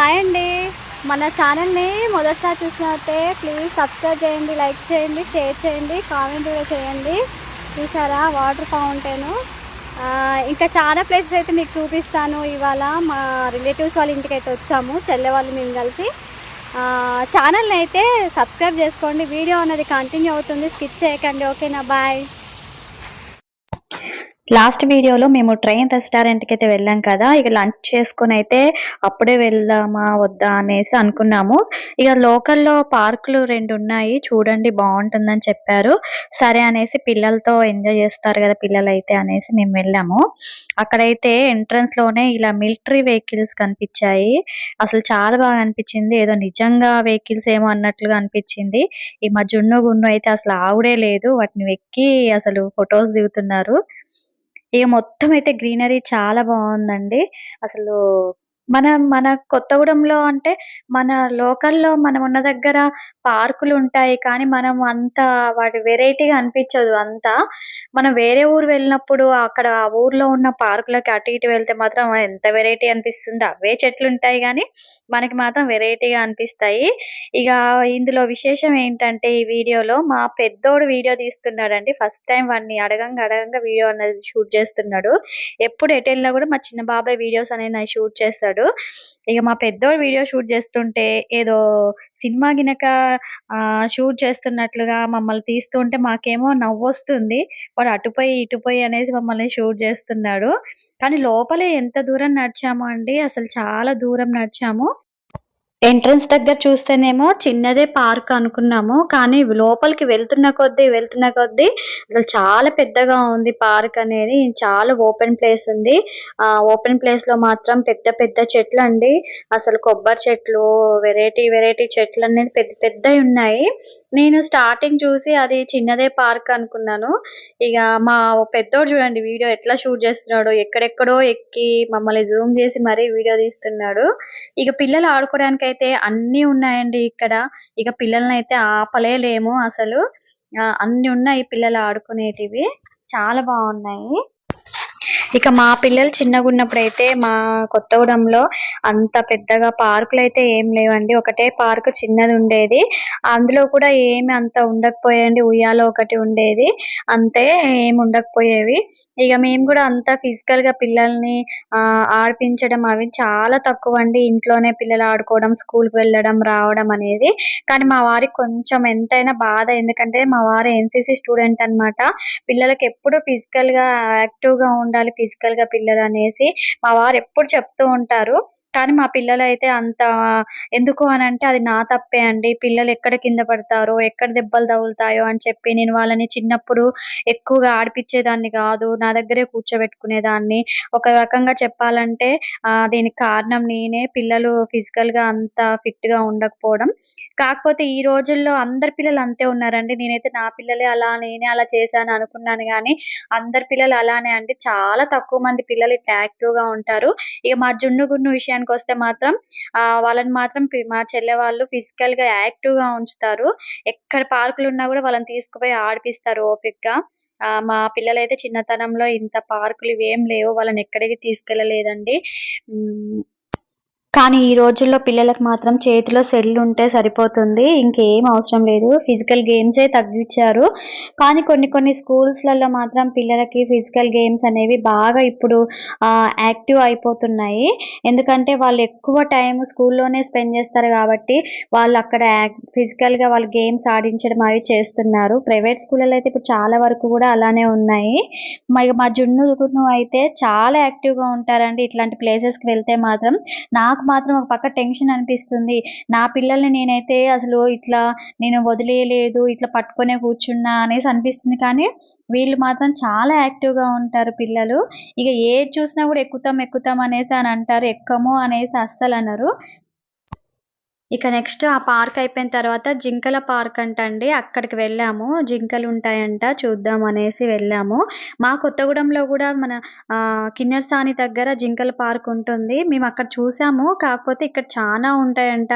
Hi అండి. మన ఛానల్ని మొదటిసారి చూసినట్టే ప్లీజ్ సబ్స్క్రైబ్ చేయండి లైక్ చేయండి షేర్ చేయండి కామెంట్ కూడా చేయండి. చూసారా? వాటర్ ఫౌంటైన్ ఇంకా చాలా ప్లేసెస్ అయితే మీకు చూపిస్తాను. ఇవాళ మా రిలేటివ్స్ వాళ్ళ ఇంటికి అయితే వచ్చాము చెల్లె వాళ్ళు మేము కలిసి. ఛానల్ని అయితే సబ్స్క్రైబ్ చేసుకోండి. వీడియో అనేది కంటిన్యూ అవుతుంది. స్కిప్ చేయకండి. ఓకేనా బాయ్ లాస్ట్ వీడియోలో మేము ట్రైన్ రెస్టారెంట్కి అయితే వెళ్ళాం కదా ఇక లంచ్ చేసుకుని అయితే అప్పుడే వెళ్దామా వద్దా అనేసి అనుకున్నాము. ఇక లోకల్లో పార్కులు రెండు ఉన్నాయి చూడండి బాగుంటుందని చెప్పారు. సరే అనేసి పిల్లలతో ఎంజాయ్ చేస్తారు కదా పిల్లలు అయితే అనేసి మేము వెళ్ళాము. అక్కడైతే ఎంట్రన్స్లోనే ఇలా మిలిటరీ వెహికల్స్ కనిపించాయి. అసలు చాలా బాగా అనిపించింది. ఏదో నిజంగా వెహికల్స్ ఏమో అన్నట్లుగా అనిపించింది. ఈ మా జున్ను గున్ను అయితే అసలు ఆవుడే లేదు. వాటిని ఎక్కి అసలు ఫొటోస్ దిగుతున్నారు. ఇక మొత్తం అయితే గ్రీనరీ చాలా బాగుందండి. అసలు మన మన కొత్తగూడెంలో అంటే మన లోకల్లో మనం ఉన్న దగ్గర పార్కులు ఉంటాయి కానీ మనం అంత వాటి వెరైటీగా అనిపించదు అంతా. మనం వేరే ఊరు వెళ్ళినప్పుడు అక్కడ ఆ ఊర్లో ఉన్న పార్కులకి అటు ఇటు వెళ్తే మాత్రం ఎంత వెరైటీ అనిపిస్తుంది! అవే చెట్లు ఉంటాయి కానీ మనకి మాత్రం వెరైటీగా అనిపిస్తాయి. ఇక ఇందులో విశేషం ఏంటంటే ఈ వీడియోలో మా పెద్దోడు వీడియో తీస్తున్నాడండి. ఫస్ట్ టైం వాడిని అడగంగా అడగంగా వీడియో అనేది షూట్ చేస్తున్నాడు. ఎప్పుడు ఎటు వెళ్ళినా కూడా మా చిన్న బాబాయ్ వీడియోస్ అనేది షూట్ చేస్తాడు. ఇక మా పెద్దోడు వీడియో షూట్ చేస్తుంటే ఏదో సినిమా గినక షూట్ చేస్తున్నట్లుగా మమ్మల్ని తీస్తుంటే మాకేమో నవ్వు వస్తుంది. వాడు అటుపోయి ఇటుపోయి అనేసి మమ్మల్ని షూట్ చేస్తున్నాడు. కానీ లోపలే ఎంత దూరం నడిచాము అండి అసలు చాలా దూరం నడిచాము. ఎంట్రన్స్ దగ్గర చూస్తేనేమో చిన్నదే పార్క్ అనుకున్నాము కానీ లోపలికి వెళ్తున్న కొద్దీ వెళ్తున్న కొద్దీ అసలు చాలా పెద్దగా ఉంది పార్క్ అనేది. చాలా ఓపెన్ ప్లేస్ ఉంది. ఆ ఓపెన్ ప్లేస్లో మాత్రం పెద్ద పెద్ద చెట్లు అండి. అసలు కొబ్బరి చెట్లు వెరైటీ వెరైటీ చెట్లు అనేది పెద్ద పెద్దవి ఉన్నాయి. నేను స్టార్టింగ్ చూసి అది చిన్నదే పార్క్ అనుకున్నాను. ఇక మా పెద్దోడు చూడండి వీడియో ఎట్లా షూట్ చేస్తున్నాడు ఎక్కడెక్కడో ఎక్కి మమ్మల్ని జూమ్ చేసి మరీ వీడియో తీస్తున్నాడు. ఇక పిల్లలు ఆడుకోవడానికి అయితే అన్ని ఉన్నాయండి ఇక్కడ. ఇక పిల్లల్ని అయితే ఆపలేలేము అసలు. అన్ని ఉన్నాయి పిల్లలు ఆడుకునేటివి. చాలా బాగున్నాయి. ఇక మా పిల్లలు చిన్నగా ఉన్నప్పుడు అయితే మా కొత్తగూడెంలో అంత పెద్దగా పార్కులు అయితే ఏం లేవండి. ఒకటే పార్క్ చిన్నది ఉండేది. అందులో కూడా ఏమి అంత ఉండకపోయేయండి. ఉయ్యాలో ఒకటి ఉండేది. అంతే ఏమి ఉండకపోయేవి. ఇక మేము కూడా అంత ఫిజికల్గా పిల్లల్ని ఆడిపించడం అవి చాలా తక్కువ అండి ఇంట్లోనే పిల్లలు ఆడుకోవడం స్కూల్కి వెళ్ళడం రావడం అనేది. కానీ మా వారికి కొంచెం ఎంతైనా బాధ. ఎందుకంటే మా వారు ఎన్సిసి స్టూడెంట్ అన్నమాట. పిల్లలకి ఎప్పుడు ఫిజికల్గా యాక్టివ్గా ఉండాలి. ఫిజికల్గా పిల్లలు అనేసి మా వారు ఎప్పుడు చెప్తూ ఉంటారు. కానీ మా పిల్లలు అయితే అంత ఎందుకు అని అంటే అది నా తప్పే అండి. పిల్లలు ఎక్కడ కింద పడతారో ఎక్కడ దెబ్బలు తగులుతాయో అని చెప్పి నేను వాళ్ళని చిన్నప్పుడు ఎక్కువగా ఆడిపించేదాన్ని కాదు. నా దగ్గరే కూర్చోబెట్టుకునేదాన్ని. ఒక రకంగా చెప్పాలంటే దీనికి కారణం నేనే. పిల్లలు ఫిజికల్గా అంత ఫిట్గా ఉండకపోవడం. కాకపోతే ఈ రోజుల్లో అందరి పిల్లలు అంతే ఉన్నారండి. నేనైతే నా పిల్లలే అలా నేనే అలా చేశాను అనుకున్నాను కానీ అందరి పిల్లలు అలానే అండి. చాలా తక్కువ మంది పిల్లలు ఇట్లా యాక్టివ్గా ఉంటారు. ఇక మా జున్ను గున్ను విషయానికి వస్తే మాత్రం ఆ వాళ్ళని మాత్రం మా చెల్లె వాళ్ళు ఫిజికల్గా యాక్టివ్గా ఉంచుతారు. ఎక్కడ పార్కులు ఉన్నా కూడా వాళ్ళని తీసుకుపోయి ఆడిపిస్తారు ఓపికగా ఆ మా పిల్లలైతే చిన్నతనంలో ఇంత పార్కులు ఇవేం లేవు. వాళ్ళని ఎక్కడికి తీసుకెళ్ళలేదండి. కానీ ఈ రోజుల్లో పిల్లలకు మాత్రం చేతిలో సెల్ ఉంటే సరిపోతుంది. ఇంకేం అవసరం లేదు. ఫిజికల్ గేమ్సే తగ్గించారు. కానీ కొన్ని కొన్ని స్కూల్స్లలో మాత్రం పిల్లలకి ఫిజికల్ గేమ్స్ అనేవి బాగా ఇప్పుడు యాక్టివ్ అయిపోతున్నాయి. ఎందుకంటే వాళ్ళు ఎక్కువ టైం స్కూల్లోనే స్పెండ్ చేస్తారు కాబట్టి వాళ్ళు అక్కడ ఫిజికల్గా వాళ్ళు గేమ్స్ ఆడించడం అవి చేస్తున్నారు. ప్రైవేట్ స్కూళ్ళలో అయితే ఇప్పుడు చాలా వరకు కూడా అలానే ఉన్నాయి. మా జున్ను అయితే చాలా యాక్టివ్గా ఉంటారండి. ఇట్లాంటి ప్లేసెస్కి వెళ్తే మాత్రం నాకు మాత్రం ఒక పక్క టెన్షన్ అనిపిస్తుంది. నా పిల్లల్ని నేనైతే అసలు ఇట్లా నేను వదిలేయలేదు ఇట్లా పట్టుకొనే కూర్చున్నా అనేసి అనిపిస్తుంది. కానీ వీళ్ళు మాత్రం చాలా యాక్టివ్గా ఉంటారు పిల్లలు. ఇక ఏది చూసినా కూడా ఎక్కుతాం ఎక్కుతాం అనేసి అని అంటారు. ఎక్కము అనేసి అస్సలు అన్నారు ఇక నెక్స్ట్ ఆ పార్క్ అయిపోయిన తర్వాత జింకల పార్క్ అంటండి. అక్కడికి వెళ్ళాము. జింకలు ఉంటాయంట. చూద్దాం అనేసి వెళ్ళాము. మా కొత్తగూడెంలో కూడా మన ఆ, కిన్నెరసాని దగ్గర జింకల పార్క్ ఉంటుంది. మేము అక్కడ చూసాము. కాకపోతే ఇక్కడ చాలా ఉంటాయంట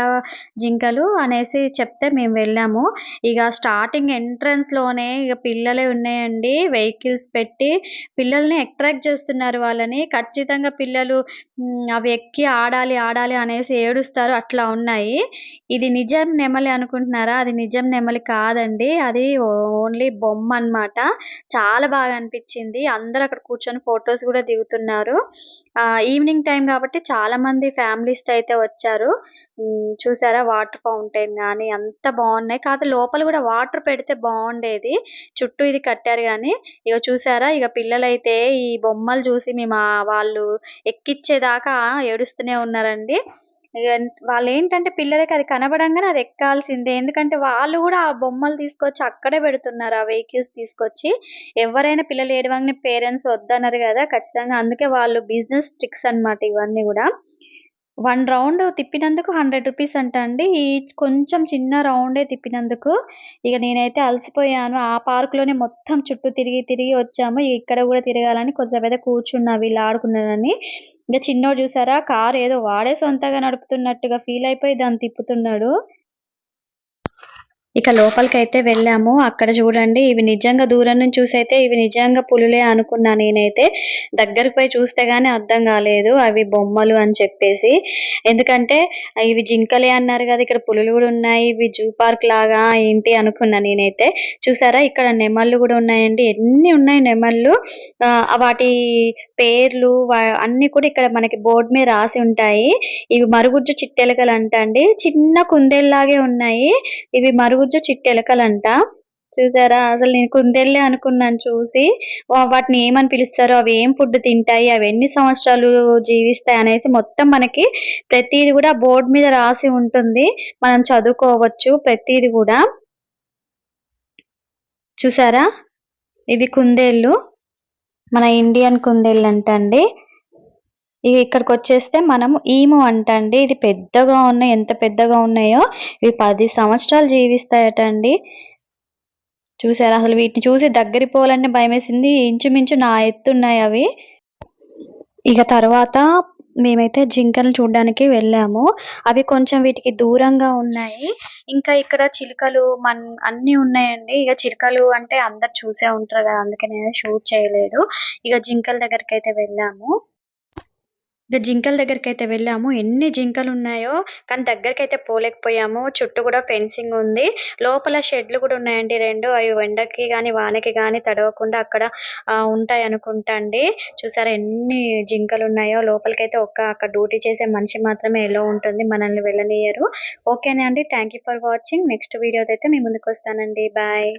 జింకలు అనేసి చెప్తే మేము వెళ్ళాము. ఇక స్టార్టింగ్ ఎంట్రన్స్లోనే ఇక పిల్లలే ఉన్నాయండి. వెహికల్స్ పెట్టి పిల్లల్ని అట్రాక్ట్ చేస్తున్నారు వాళ్ళని. ఖచ్చితంగా పిల్లలు అవి ఎక్కి ఆడాలి ఆడాలి అనేసి ఏడుస్తారు. అట్లా ఉన్నాయి. ఇది నిజం నెమలి అనుకుంటున్నారా? అది నిజం నెమలి కాదండి. అది ఓన్లీ బొమ్మ అన్నమాట. చాలా బాగా అనిపించింది. అందరూ అక్కడ కూర్చొని ఫొటోస్ కూడా దిగుతున్నారు. ఆ ఈవినింగ్ టైం కాబట్టి చాలా మంది ఫ్యామిలీస్తో అయితే వచ్చారు. చూసారా? వాటర్ ఫౌంటైన్ కానీ అంత బాగున్నాయి. కాకపోతే లోపల కూడా వాటర్ పెడితే బాగుండేది. చుట్టూ ఇది కట్టారు కానీ ఇక చూసారా? ఇక పిల్లలైతే ఈ బొమ్మలు చూసి మేము వాళ్ళు ఎక్కిచ్చేదాకా ఏడుస్తూనే ఉన్నారండి. వాళ్ళు ఏంటంటే పిల్లలకి అది కనబడంగానే అది ఎక్కాల్సిందే. ఎందుకంటే వాళ్ళు కూడా ఆ బొమ్మలు తీసుకొచ్చి అక్కడే పెడుతున్నారు ఆ వెహికల్స్ తీసుకొచ్చి. ఎవరైనా పిల్లలు ఏడవంగానే పేరెంట్స్ వద్దన్నారు కదా ఖచ్చితంగా. అందుకే వాళ్ళు బిజినెస్ ట్రిక్స్ అన్నమాట ఇవన్నీ కూడా. వన్ రౌండ్ తిప్పినందుకు హండ్రెడ్ రూపీస్ అంట అండి. ఈచ్ కొంచెం చిన్న రౌండే తిప్పినందుకు ఇక నేనైతే అలసిపోయాను. ఆ పార్క్లోనే మొత్తం చుట్టూ తిరిగి తిరిగి వచ్చాము. ఇక్కడ కూడా తిరగాలని కొంచెంసేపు అయితే కూర్చున్నా వీళ్ళు ఆడుకున్నారని. ఇంకా చిన్నోడు చూసారా కారు ఏదో వాడే సొంతగా నడుపుతున్నట్టుగా ఫీల్ అయిపోయి దాన్ని తిప్పుతున్నాడు. ఇక లోపలికి అయితే వెళ్ళాము. అక్కడ చూడండి ఇవి నిజంగా దూరం నుంచి చూసి అయితే ఇవి నిజంగా పులులే అనుకున్నా నేనైతే. దగ్గరకు పోయి చూస్తే గానీ అర్థం కాలేదు అవి బొమ్మలు అని చెప్పేసి. ఎందుకంటే ఇవి జింకలే అన్నారు కదా ఇక్కడ పులులు కూడా ఉన్నాయి ఇవి జూ పార్క్ లాగా ఏంటి అనుకున్నా నేనైతే. చూసారా ఇక్కడ నెమళ్ళు కూడా ఉన్నాయండి. ఎన్ని ఉన్నాయి నెమళ్ళు? వాటి పేర్లు అన్ని కూడా ఇక్కడ మనకి బోర్డు మీద రాసి ఉంటాయి. ఇవి మరుగుజ్జు చిట్టెలకలు అంట అండి చిన్న కుందేల్లాగే ఉన్నాయి. ఇవి మరుగుజ్జు చిట్టెలకలంట చూసారా? అసలు నేను కుందేళ్ళే అనుకున్నాను చూసి వాటిని ఏమని పిలుస్తారో అవి ఏం ఫుడ్ తింటాయి అవి ఎన్ని సంవత్సరాలు జీవిస్తాయి అనేసి మొత్తం మనకి ప్రతిది కూడా బోర్డు మీద రాసి ఉంటుంది. మనం చదువుకోవచ్చు ప్రతిది కూడా. చూసారా? ఇవి కుందేళ్ళు. మన ఇండియన్ కుందేళ్ళు అంటండి ఇక ఇక్కడికి వచ్చేస్తే మనము ఈము అంటండి. ఇది పెద్దగా ఉన్నాయి ఎంత పెద్దగా ఉన్నాయో ఇవి పది సంవత్సరాలు జీవిస్తాయట అండి చూసారా? అసలు వీటిని చూసి దగ్గరికి పోవాలంటే భయమేసింది. ఇంచుమించు నా ఎత్తు ఉన్నాయి అవి. ఇక తర్వాత మేమైతే జింకలు చూడడానికి వెళ్ళాము. అవి కొంచెం వీటికి దూరంగా ఉన్నాయి. ఇంకా ఇక్కడ చిలుకలు మన్ అన్ని ఉన్నాయండి. ఇక చిలుకలు అంటే అందరు చూసే ఉంటారు కదా అందుకే నేను షూట్ చేయలేదు. ఇక జింకల దగ్గరికి అయితే వెళ్ళాము. ఇక జింకల దగ్గరికి అయితే వెళ్ళాము. ఎన్ని జింకలు ఉన్నాయో కానీ దగ్గరికి అయితే పోలేకపోయాము. చుట్టూ కూడా ఫెన్సింగ్ ఉంది. లోపల షెడ్లు కూడా ఉన్నాయండి రెండు. అవి ఎండకి కానీ వానకి కానీ తడవకుండా అక్కడ ఉంటాయి అనుకుంటా అండి. చూసారా ఎన్ని జింకలు ఉన్నాయో. లోపలికైతే ఒక్క అక్కడ డ్యూటీ చేసే మనిషి మాత్రమే ఎలా ఉంటుంది. మనల్ని వెళ్ళనియరు. ఓకేనా అండి? Thank you for watching next వీడియోతో అయితే మీ ముందుకు వస్తానండి. బాయ్